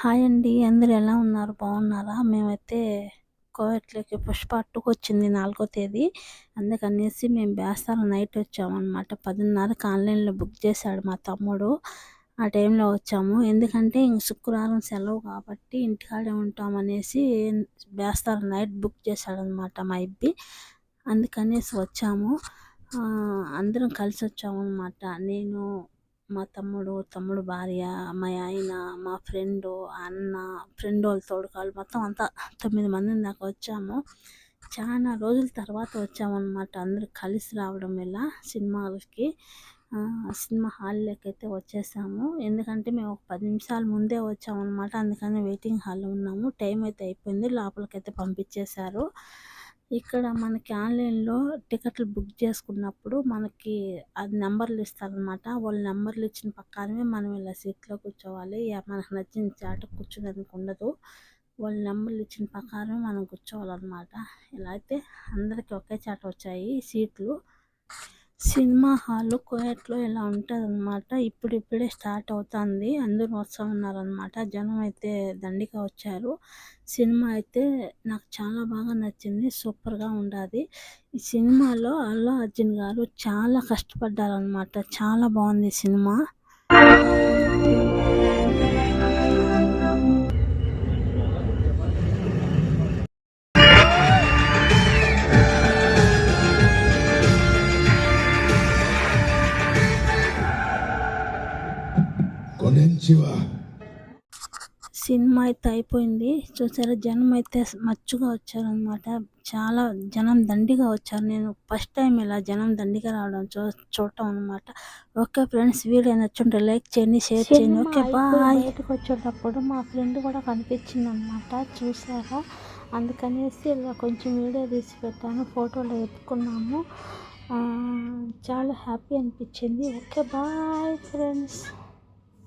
Hi అండి. అందరు ఎలా ఉన్నారు? బాగున్నారా? మేమైతే కోయట్లోకి పుష్ప అట్టుకొచ్చింది వచ్చింది నాలుగో తేదీ. అందుకనేసి మేము బేస్తారం నైట్ వచ్చామన్నమాట. పదిన్నరకు ఆన్లైన్లో బుక్ చేశాడు మా తమ్ముడు. ఆ టైంలో వచ్చాము. ఎందుకంటే ఇంక శుక్రవారం సెలవు కాబట్టి ఇంటికాడే ఉంటామనేసి బేస్తారం నైట్ బుక్ చేశాడనమాట మా ఇబ్బి. అందుకనేసి వచ్చాము. అందరం కలిసి వచ్చాము అనమాట నేను మా తమ్ముడు తమ్ముడు భార్య మా ఆయన మా ఫ్రెండు అన్న ఫ్రెండ్ వాళ్ళ తోడుకాలు మొత్తం అంతా తొమ్మిది మంది దాకా వచ్చాము. చాలా రోజుల తర్వాత వచ్చామన్నమాట. అందరూ కలిసి రావడం వల్ల సినిమాలకి సినిమా హాల్లోకి అయితే వచ్చేసాము. ఎందుకంటే మేము ఒక పది నిమిషాల ముందే వచ్చామన్నమాట. అందుకని వెయిటింగ్ హాల్లో ఉన్నాము. టైం అయితే అయిపోయింది. లోపలికైతే పంపించేశారు. ఇక్కడ మనకి ఆన్లైన్లో టికెట్లు బుక్ చేసుకున్నప్పుడు మనకి అది నెంబర్లు ఇస్తారనమాట వాళ్ళ నెంబర్లు ఇచ్చిన పక్కనే మనం ఇలా సీట్లో కూర్చోవాలి. మనకు నచ్చిన చాట కూర్చోడానికి ఉండదు. వాళ్ళ నెంబర్లు ఇచ్చిన ప్రకారం మనం కూర్చోవాలన్నమాట. ఇలా అయితే అందరికీ ఒకే చాట వచ్చాయి సీట్లు. సినిమా హాల్ కోయట్లో ఇలా ఉంటుంది అనమాట ఇప్పుడిప్పుడే స్టార్ట్ అవుతుంది. అందరూ వస్తూ ఉన్నారనమాట జనం అయితే దండిగా వచ్చారు. సినిమా అయితే నాకు చాలా బాగా నచ్చింది. సూపర్గా ఉండాది. ఈ సినిమాలో అల్లు అర్జున్ గారు చాలా కష్టపడ్డారనమాట చాలా బాగుంది సినిమా. సినిమా అయితే అయిపోయింది. చూసారా జనం అయితే మచ్చుగా వచ్చారనమాట చాలా జనం దండిగా వచ్చారు. నేను ఫస్ట్ టైం ఇలా జనం దండిగా రావడం చూ చూడటం అనమాట ఓకే ఫ్రెండ్స్ వీడియో నచ్చుంటే లైక్ చేయండి షేర్ చేయండి. Okay bye. బయటకు వచ్చేటప్పుడు మా ఫ్రెండ్ కూడా కనిపించింది అనమాట చూసారా? అందుకనేసి ఇలా కొంచెం వీడియో తీసి పెట్టాను ఫోటోలు ఎత్తుకున్నాము. చాలా హ్యాపీ అనిపించింది. Okay bye friends.